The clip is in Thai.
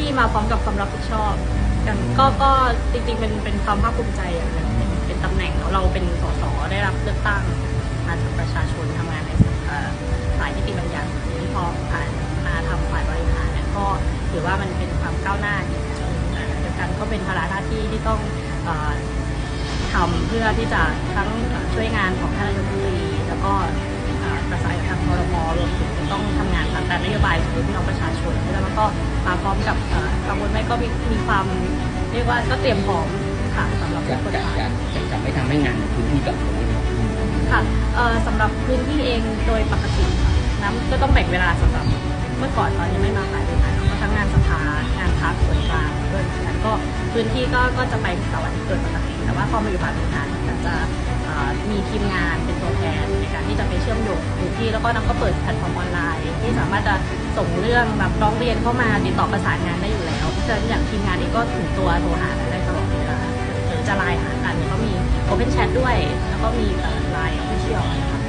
ที่มาพร้อมกับความรับผิดชอบกันก็ก็จริงๆเป็นเป็นความภาคภูมิใจอย่างหนึ่งเป็นเป็นตำแหน่งเนอะเราเป็นสสได้รับเลือกตั้งมาจากประชาชนทำงานในเอ่อฝ่ายนิติบัญญัติที่พอผ่านมาทำฝ่ายบริหารเนี่ยก็ถือว่ามันเป็นความก้าวหน้าอย่างหนึ่งแต่เดียวกันก็เป็นภาระหน้าที่ที่ต้องเอ่อ ทำเพื่อที่จะทั้งช่วย โยบายของพี่น้องประชาชนแล้วก็มาพร้อมกับเอ่อกังวลไหมก็มีมีความเรียกว่าก็เตรียมพร้อมค่ะสำหรับจะทุกคนจะค่ะจะจะจะไม่ทำให้งานในพื้นที่กับผมค่ะเอ่อสำหรับพื้นที่เองโดยปกติค่ะน้ำก็ต้องแบ่งเวลาสำหรับเมื่อก่อนตอนยังไม่มาฝ่ายบริหารก็ทั้งงานสภางานพักส่วนกลางด้วยฉะนั้นก็พื้นที่ก็ก็จะไปเสาร์อาทิตย์โดยปกติแต่ว่าพอมาอยู่ฝ่ายบริหารก็จะเอ่อมีทีมงานเป็นตัว เชื่อมโยงพื้นที่แล้วก็นำก็เปิดแพลตฟอร์มออนไลน์ที่สามารถจะส่งเรื่องแบบร้องเรียนเข้ามาติดต่อประสานงานได้อยู่แล้วเพราะฉะนั้นอย่างทีมงานนี้ก็ถึงตัวโทรหาได้ตลอดเวลาจะไลน์หากันก็มี Open Chat ด้วย แล้วก็มีไลน์ออฟฟิเชียลค่ะที่พูดคุยกัน